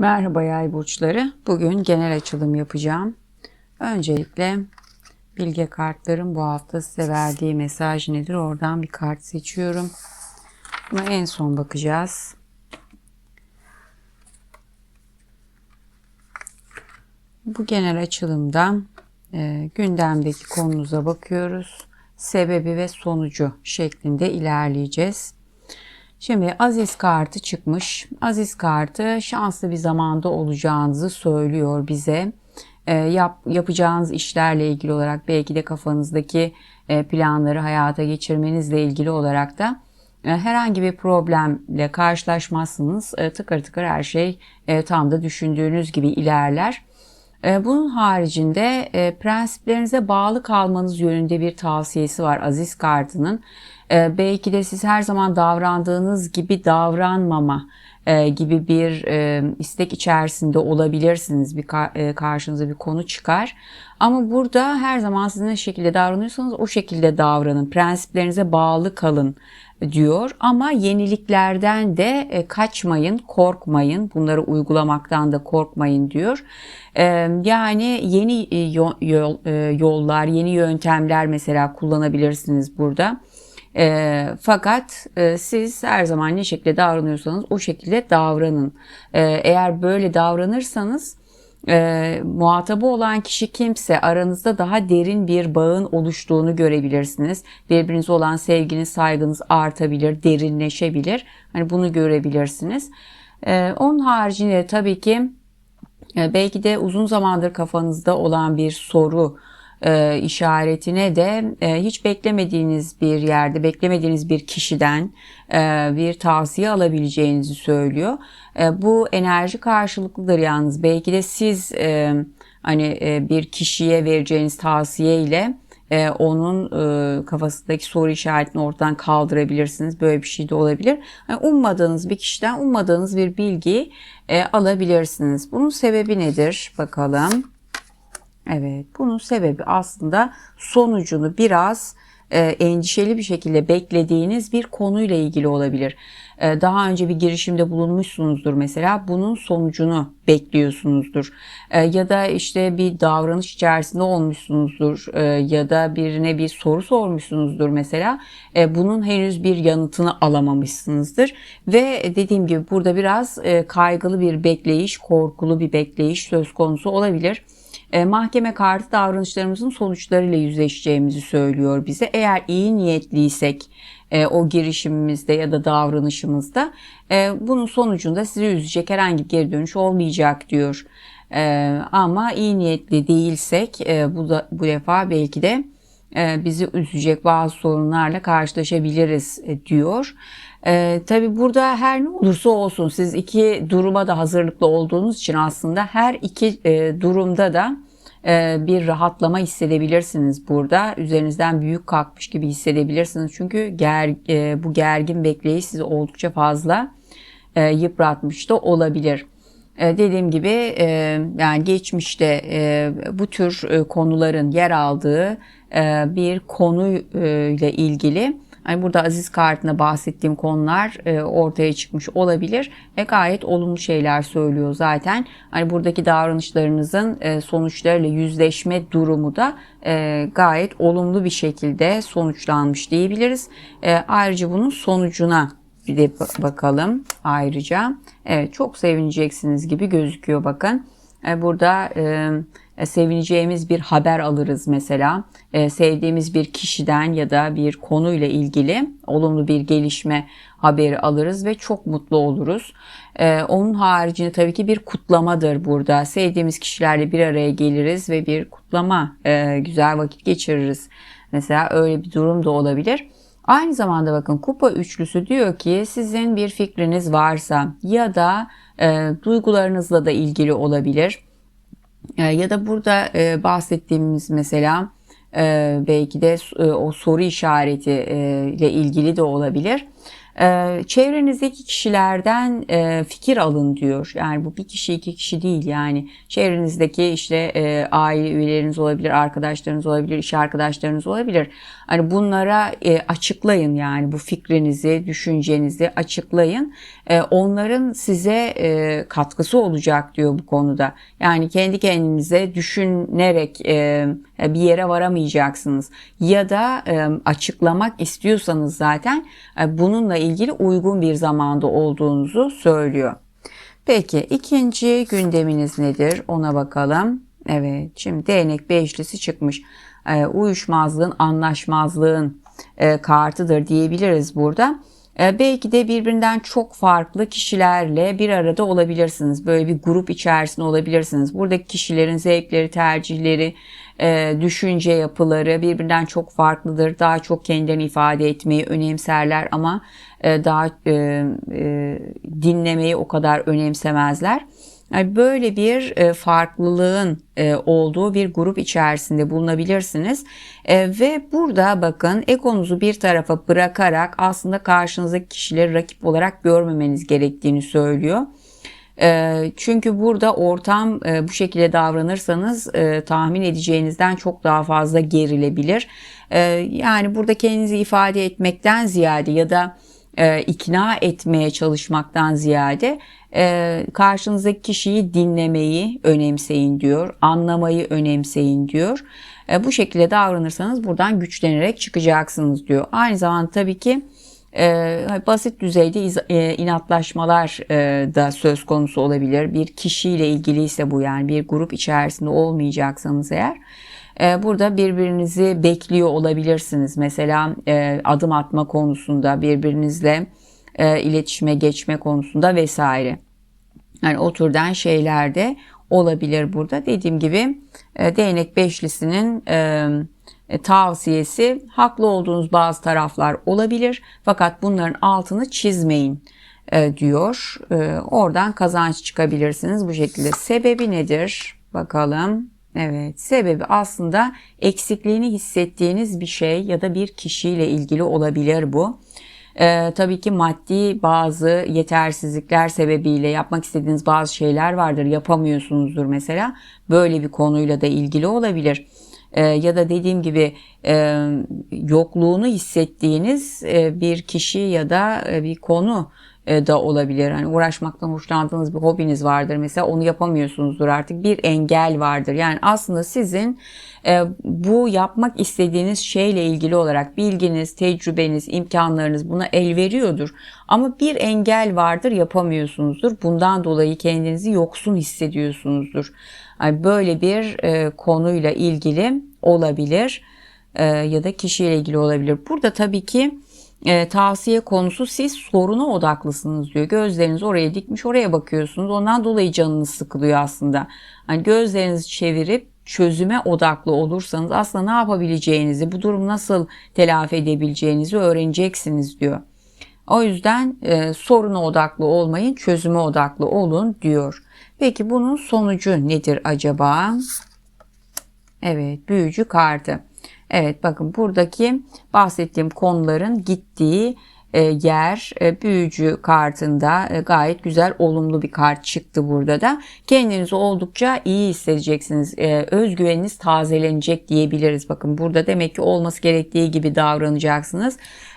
Merhaba yay burçları. Bugün genel açılım yapacağım. Öncelikle bilge kartların bu hafta size verdiği mesaj nedir? Oradan bir kart seçiyorum. Buna en son bakacağız. Bu genel açılımda e, gündemdeki konunuza bakıyoruz. Sebebi ve sonucu şeklinde ilerleyeceğiz. Şimdi Aziz kartı çıkmış. Aziz kartı şanslı bir zamanda olacağınızı söylüyor bize. E, yap, yapacağınız işlerle ilgili olarak belki de kafanızdaki e, planları hayata geçirmenizle ilgili olarak da e, herhangi bir problemle karşılaşmazsınız. E, tıkır tıkır her şey e, tam da düşündüğünüz gibi ilerler. E, bunun haricinde e, prensiplerinize bağlı kalmanız yönünde bir tavsiyesi var Aziz kartının. E, belki de siz her zaman davrandığınız gibi davranmama gibi bir istek içerisinde olabilirsiniz. Bir karşınıza bir konu çıkar. Ama burada her zaman siz ne şekilde davranıyorsanız o şekilde davranın. Prensiplerinize bağlı kalın diyor ama yeniliklerden de e, kaçmayın, korkmayın. Bunları uygulamaktan da korkmayın diyor. E, yani yeni e, yollar, yeni yöntemler mesela kullanabilirsiniz burada. Fakat siz her zaman ne şekilde davranıyorsanız o şekilde davranın. eğer böyle davranırsanız e, muhatabı olan kişi kimse aranızda daha derin bir bağın oluştuğunu görebilirsiniz. Birbirinize olan sevginiz, saygınız artabilir, derinleşebilir. Hani bunu görebilirsiniz. E, onun haricinde tabii ki e, belki de uzun zamandır kafanızda olan bir soru e, işaretine de e, hiç beklemediğiniz bir yerde, beklemediğiniz bir kişiden e, bir tavsiye alabileceğinizi söylüyor. E, bu enerji karşılıklıdır yalnız. Belki de siz e, hani e, bir kişiye vereceğiniz tavsiye ile e, onun e, kafasındaki soru işaretini ortadan kaldırabilirsiniz. Böyle bir şey de olabilir. Yani ummadığınız bir kişiden ummadığınız bir bilgiyi e, alabilirsiniz. Bunun sebebi nedir? Bakalım. Evet, bunun sebebi aslında sonucunu biraz e, endişeli bir şekilde beklediğiniz bir konuyla ilgili olabilir. E, daha önce bir girişimde bulunmuşsunuzdur mesela bunun sonucunu bekliyorsunuzdur. E, ya da işte bir davranış içerisinde olmuşsunuzdur e, ya da birine bir soru sormuşsunuzdur mesela. E, bunun henüz bir yanıtını alamamışsınızdır. Ve dediğim gibi burada biraz e, kaygılı bir bekleyiş, korkulu bir bekleyiş söz konusu olabilir e, mahkeme kartı davranışlarımızın sonuçlarıyla yüzleşeceğimizi söylüyor bize. Eğer iyi niyetliysek e, o girişimimizde ya da davranışımızda e, bunun sonucunda sizi üzecek herhangi bir geri dönüş olmayacak diyor. Ama iyi niyetli değilsek bu da bu defa belki de bizi üzecek bazı sorunlarla karşılaşabiliriz diyor. Ee, tabii burada her ne olursa olsun siz iki duruma da hazırlıklı olduğunuz için aslında her iki e, durumda da e, bir rahatlama hissedebilirsiniz burada. Üzerinizden büyük kalkmış gibi hissedebilirsiniz. Çünkü ger, e, bu gergin bekleyiş sizi oldukça fazla e, yıpratmış da olabilir. E, dediğim gibi e, yani geçmişte e, bu tür e, konuların yer aldığı e, bir konuyla ilgili Hani burada Aziz kartına bahsettiğim konular e, ortaya çıkmış olabilir ve gayet olumlu şeyler söylüyor zaten. Hani buradaki davranışlarınızın e, sonuçlarıyla yüzleşme durumu da e, gayet olumlu bir şekilde sonuçlanmış diyebiliriz. E, ayrıca bunun sonucuna bir de bakalım ayrıca. Evet çok sevineceksiniz gibi gözüküyor bakın. E, burada e, sevineceğimiz bir haber alırız mesela. E, sevdiğimiz bir kişiden ya da bir konuyla ilgili olumlu bir gelişme haberi alırız ve çok mutlu oluruz. E, onun haricinde tabii ki bir kutlamadır burada. Sevdiğimiz kişilerle bir araya geliriz ve bir kutlama, güzel vakit geçiririz. Mesela öyle bir durum da olabilir. Aynı zamanda bakın kupa üçlüsü diyor ki sizin bir fikriniz varsa ya da e, duygularınızla da ilgili olabilir e, ya da burada e, bahsettiğimiz mesela e, belki de o soru işareti ile ilgili de olabilir. Ee, çevrenizdeki kişilerden e, fikir alın diyor. Yani bu bir kişi iki kişi değil yani çevrenizdeki işte e, aile üyeleriniz olabilir, arkadaşlarınız olabilir, iş arkadaşlarınız olabilir. Hani bunlara e, açıklayın yani bu fikrinizi, düşüncenizi açıklayın. E, onların size e, katkısı olacak diyor bu konuda. Yani kendi kendinize düşünerek e, bir yere varamayacaksınız. Ya da e, açıklamak istiyorsanız zaten e, bununla ilgili uygun bir zamanda olduğunuzu söylüyor. Peki ikinci gündeminiz nedir? Ona bakalım. Evet şimdi değnek beşlisi çıkmış. E, uyuşmazlığın, anlaşmazlığın e, kartıdır diyebiliriz burada. E, belki de birbirinden çok farklı kişilerle bir arada olabilirsiniz. Böyle bir grup içerisinde olabilirsiniz. Buradaki kişilerin zevkleri, tercihleri, e, düşünce yapıları birbirinden çok farklıdır. Daha çok kendilerini ifade etmeyi önemserler ama daha e, e, dinlemeyi o kadar önemsemezler. Yani böyle bir e, farklılığın e, olduğu bir grup içerisinde bulunabilirsiniz. E, ve burada bakın egonuzu bir tarafa bırakarak aslında karşınızdaki kişileri rakip olarak görmemeniz gerektiğini söylüyor. Çünkü burada ortam bu şekilde davranırsanız tahmin edeceğinizden çok daha fazla gerilebilir. Yani burada kendinizi ifade etmekten ziyade ya da ikna etmeye çalışmaktan ziyade karşınızdaki kişiyi dinlemeyi önemseyin diyor, anlamayı önemseyin diyor. Bu şekilde davranırsanız buradan güçlenerek çıkacaksınız diyor. Aynı zamanda tabii ki e, basit düzeyde e, inatlaşmalar e, da söz konusu olabilir. Bir kişiyle ilgili ise bu yani bir grup içerisinde olmayacaksanız eğer. E, burada birbirinizi bekliyor olabilirsiniz. Mesela e, adım atma konusunda birbirinizle e, iletişime geçme konusunda vesaire. Yani o türden şeyler de olabilir burada. Dediğim gibi e, değnek beşlisinin tavsiyesi haklı olduğunuz bazı taraflar olabilir fakat bunların altını çizmeyin diyor. Oradan kazanç çıkabilirsiniz bu şekilde. Sebebi nedir? Bakalım. Evet, sebebi aslında eksikliğini hissettiğiniz bir şey ya da bir kişiyle ilgili olabilir bu. Ee, tabii ki maddi bazı yetersizlikler sebebiyle yapmak istediğiniz bazı şeyler vardır, yapamıyorsunuzdur mesela. Böyle bir konuyla da ilgili olabilir e, ya da dediğim gibi e, yokluğunu hissettiğiniz e, bir kişi ya da e, bir konu da olabilir. Hani uğraşmaktan hoşlandığınız bir hobiniz vardır mesela onu yapamıyorsunuzdur artık bir engel vardır. Yani aslında sizin e, bu yapmak istediğiniz şeyle ilgili olarak bilginiz, tecrübeniz, imkanlarınız buna el veriyordur. Ama bir engel vardır yapamıyorsunuzdur. Bundan dolayı kendinizi yoksun hissediyorsunuzdur. Yani böyle bir e, konuyla ilgili olabilir e, ya da kişiyle ilgili olabilir. Burada tabii ki e, tavsiye konusu siz soruna odaklısınız diyor. Gözleriniz oraya dikmiş oraya bakıyorsunuz. Ondan dolayı canınız sıkılıyor aslında. Hani gözlerinizi çevirip çözüme odaklı olursanız aslında ne yapabileceğinizi, bu durum nasıl telafi edebileceğinizi öğreneceksiniz diyor. O yüzden e, soruna odaklı olmayın, çözüme odaklı olun diyor. Peki bunun sonucu nedir acaba? Evet, büyücü kartı. Evet bakın buradaki bahsettiğim konuların gittiği e, yer e, büyücü kartında e, gayet güzel olumlu bir kart çıktı burada da. Kendinizi oldukça iyi hissedeceksiniz. Özgüveniniz tazelenecek diyebiliriz. Bakın burada demek ki olması gerektiği gibi davranacaksınız.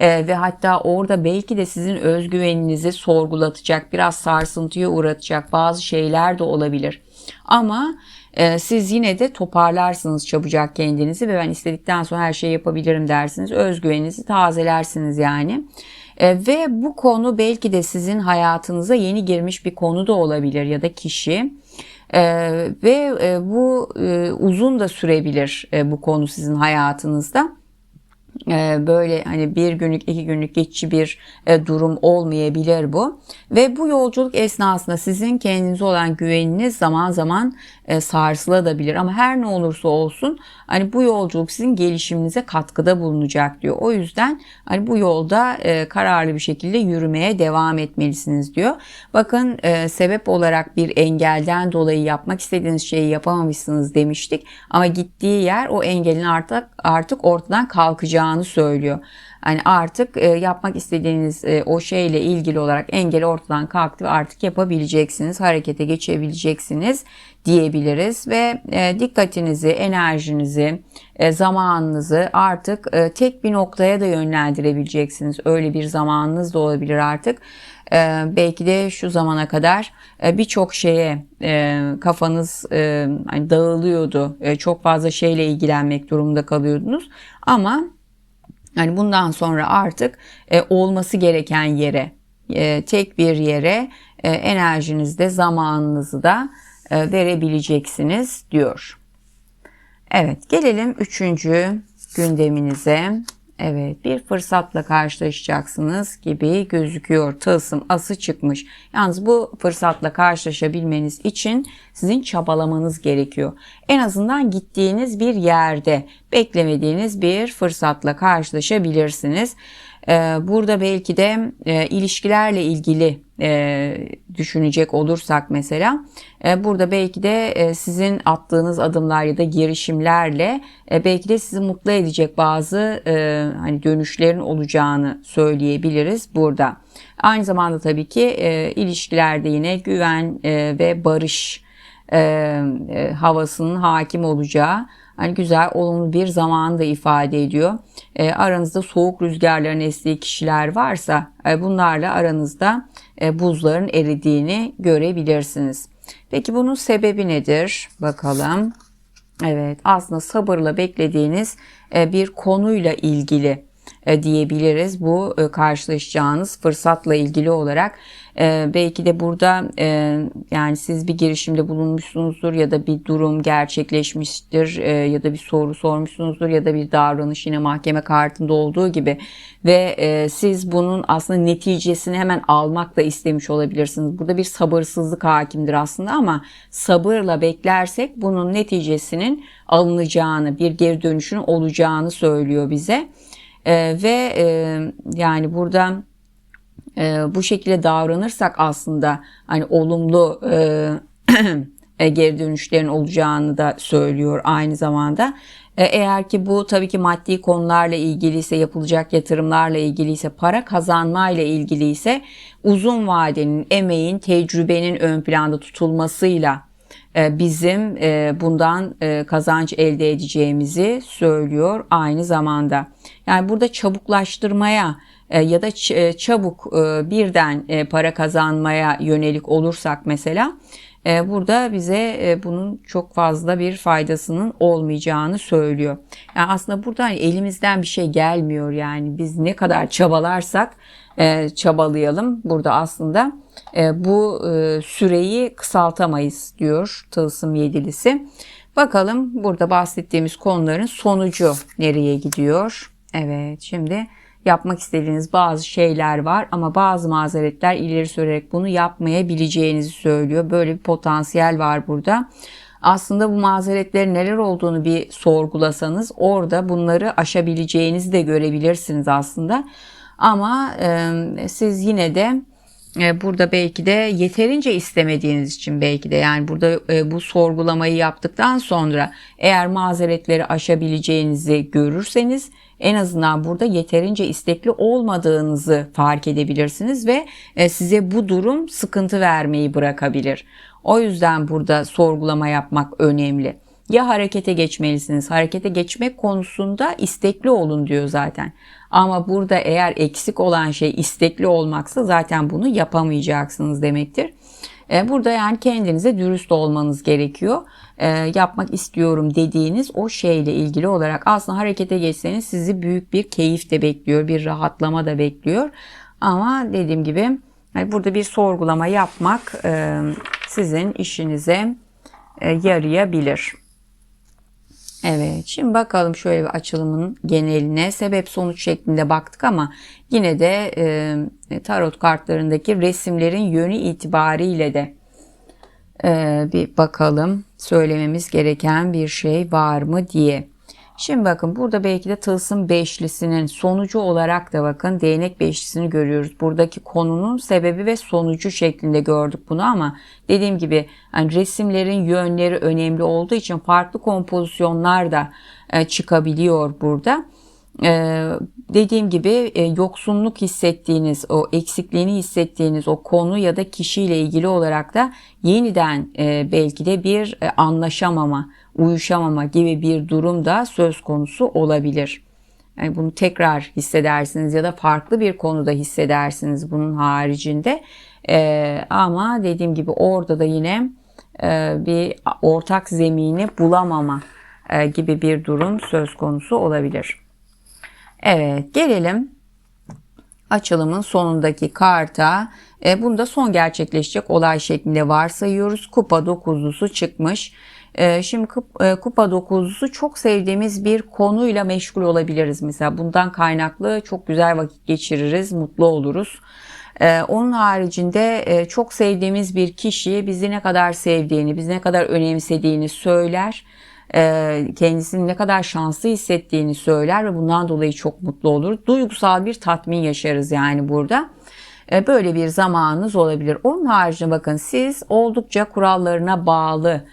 Ve hatta orada belki de sizin özgüveninizi sorgulatacak, biraz sarsıntıya uğratacak bazı şeyler de olabilir. Ama e, siz yine de toparlarsınız çabucak kendinizi ve ben istedikten sonra her şeyi yapabilirim dersiniz. Özgüveninizi tazelersiniz yani. E, ve bu konu belki de sizin hayatınıza yeni girmiş bir konu da olabilir ya da kişi. Ee, ve e, bu e, uzun da sürebilir e, bu konu sizin hayatınızda. Ee, böyle hani bir günlük iki günlük geçici bir e, durum olmayabilir bu ve bu yolculuk esnasında sizin kendinize olan güveniniz zaman zaman e, sarsılabilir ama her ne olursa olsun hani bu yolculuk sizin gelişiminize katkıda bulunacak diyor. O yüzden hani bu yolda e, kararlı bir şekilde yürümeye devam etmelisiniz diyor. Bakın sebep olarak bir engelden dolayı yapmak istediğiniz şeyi yapamamışsınız demiştik ama gittiği yer o engelin artık artık ortadan kalkacağını olacağını söylüyor. Hani artık e, yapmak istediğiniz e, o şeyle ilgili olarak engel ortadan kalktı ve artık yapabileceksiniz, harekete geçebileceksiniz diyebiliriz ve e, dikkatinizi, enerjinizi, e, zamanınızı artık tek bir noktaya da yönlendirebileceksiniz. Öyle bir zamanınız da olabilir artık. Belki de şu zamana kadar birçok şeye kafanız hani dağılıyordu. Çok fazla şeyle ilgilenmek durumunda kalıyordunuz. Ama yani bundan sonra artık e, olması gereken yere, e, tek bir yere e, enerjinizde, zamanınızı da e, verebileceksiniz diyor. Evet, gelelim üçüncü gündeminize. Evet bir fırsatla karşılaşacaksınız gibi gözüküyor. Tılsım ası çıkmış. Yalnız bu fırsatla karşılaşabilmeniz için sizin çabalamanız gerekiyor. En azından gittiğiniz bir yerde beklemediğiniz bir fırsatla karşılaşabilirsiniz. Ee, burada belki de e, ilişkilerle ilgili e, düşünecek olursak mesela e, burada belki de sizin attığınız adımlar ya da girişimlerle belki de sizi mutlu edecek bazı hani dönüşlerin olacağını söyleyebiliriz burada. Aynı zamanda tabii ki ilişkilerde yine güven ve barış havasının hakim olacağı hani güzel, olumlu bir zaman da ifade ediyor. E, aranızda soğuk rüzgarların estiği kişiler varsa e, bunlarla aranızda e, buzların eridiğini görebilirsiniz. Peki bunun sebebi nedir? Bakalım. Evet, aslında sabırla beklediğiniz e, bir konuyla ilgili e, diyebiliriz. Bu e, karşılaşacağınız fırsatla ilgili olarak e, belki de burada yani siz bir girişimde bulunmuşsunuzdur ya da bir durum gerçekleşmiştir ya da bir soru sormuşsunuzdur ya da bir davranış yine mahkeme kartında olduğu gibi ve siz bunun aslında neticesini hemen almak da istemiş olabilirsiniz. Burada bir sabırsızlık hakimdir aslında ama sabırla beklersek bunun neticesinin alınacağını, bir geri dönüşün olacağını söylüyor bize. E, ve e, yani burada e, bu şekilde davranırsak aslında hani olumlu e, e, geri dönüşlerin olacağını da söylüyor aynı zamanda. E, eğer ki bu tabii ki maddi konularla ilgiliyse, yapılacak yatırımlarla ilgiliyse, para kazanmayla ilgiliyse uzun vadenin, emeğin, tecrübenin ön planda tutulmasıyla e, bizim e, bundan kazanç elde edeceğimizi söylüyor aynı zamanda. Yani burada çabuklaştırmaya ya da çabuk birden para kazanmaya yönelik olursak mesela burada bize bunun çok fazla bir faydasının olmayacağını söylüyor. Yani aslında burada elimizden bir şey gelmiyor yani biz ne kadar çabalarsak çabalayalım burada aslında e, bu e, süreyi kısaltamayız diyor Tılsım Yedilisi. Bakalım burada bahsettiğimiz konuların sonucu nereye gidiyor? Evet şimdi yapmak istediğiniz bazı şeyler var ama bazı mazeretler ileri sürerek bunu yapmayabileceğinizi söylüyor. Böyle bir potansiyel var burada. Aslında bu mazeretlerin neler olduğunu bir sorgulasanız orada bunları aşabileceğinizi de görebilirsiniz aslında. Ama e, siz yine de burada belki de yeterince istemediğiniz için belki de yani burada bu sorgulamayı yaptıktan sonra eğer mazeretleri aşabileceğinizi görürseniz en azından burada yeterince istekli olmadığınızı fark edebilirsiniz ve e, size bu durum sıkıntı vermeyi bırakabilir. O yüzden burada sorgulama yapmak önemli. Ya harekete geçmelisiniz. Harekete geçmek konusunda istekli olun diyor zaten. Ama burada eğer eksik olan şey istekli olmaksa zaten bunu yapamayacaksınız demektir. E, burada yani kendinize dürüst olmanız gerekiyor. E, yapmak istiyorum dediğiniz o şeyle ilgili olarak aslında harekete geçseniz sizi büyük bir keyif de bekliyor, bir rahatlama da bekliyor. Ama dediğim gibi burada bir sorgulama yapmak e, sizin işinize yarayabilir. Evet şimdi bakalım şöyle bir açılımın geneline sebep sonuç şeklinde baktık ama yine de e, tarot kartlarındaki resimlerin yönü itibariyle de e, bir bakalım söylememiz gereken bir şey var mı diye. Şimdi bakın burada belki de tılsım beşlisinin sonucu olarak da bakın değnek beşlisini görüyoruz. Buradaki konunun sebebi ve sonucu şeklinde gördük bunu ama dediğim gibi yani resimlerin yönleri önemli olduğu için farklı kompozisyonlar da e, çıkabiliyor burada. Ee, dediğim gibi e, yoksunluk hissettiğiniz, o eksikliğini hissettiğiniz o konu ya da kişiyle ilgili olarak da yeniden e, belki de bir e, anlaşamama, uyuşamama gibi bir durum da söz konusu olabilir. Yani bunu tekrar hissedersiniz ya da farklı bir konuda hissedersiniz bunun haricinde. Ee, ama dediğim gibi orada da yine e, bir ortak zemini bulamama e, gibi bir durum söz konusu olabilir. Evet gelelim açılımın sonundaki karta. E, bunda son gerçekleşecek olay şeklinde varsayıyoruz. Kupa dokuzlusu çıkmış. E, şimdi e, kupa dokuzlusu çok sevdiğimiz bir konuyla meşgul olabiliriz. Mesela bundan kaynaklı çok güzel vakit geçiririz, mutlu oluruz. Ee, onun haricinde e, çok sevdiğimiz bir kişi bizi ne kadar sevdiğini, bizi ne kadar önemsediğini söyler. E, kendisini ne kadar şanslı hissettiğini söyler ve bundan dolayı çok mutlu olur. Duygusal bir tatmin yaşarız yani burada. E, böyle bir zamanınız olabilir. Onun haricinde bakın siz oldukça kurallarına bağlı,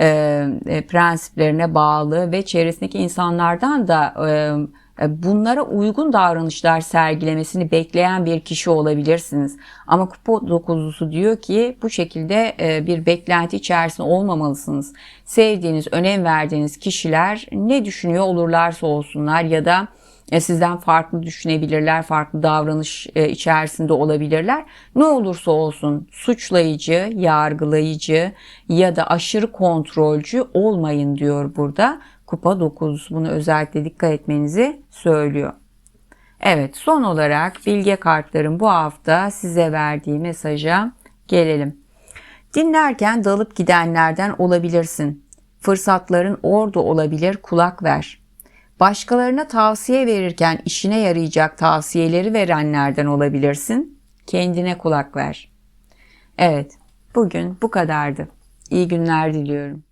e, prensiplerine bağlı ve çevresindeki insanlardan da bunlara uygun davranışlar sergilemesini bekleyen bir kişi olabilirsiniz. Ama kupa dokuzlusu diyor ki bu şekilde e, bir beklenti içerisinde olmamalısınız. Sevdiğiniz, önem verdiğiniz kişiler ne düşünüyor olurlarsa olsunlar ya da e, sizden farklı düşünebilirler, farklı davranış içerisinde olabilirler. Ne olursa olsun suçlayıcı, yargılayıcı ya da aşırı kontrolcü olmayın diyor burada kupa 9 bunu özellikle dikkat etmenizi söylüyor. Evet son olarak bilge kartların bu hafta size verdiği mesaja gelelim. Dinlerken dalıp gidenlerden olabilirsin. Fırsatların orada olabilir kulak ver. Başkalarına tavsiye verirken işine yarayacak tavsiyeleri verenlerden olabilirsin. Kendine kulak ver. Evet, bugün bu kadardı. İyi günler diliyorum.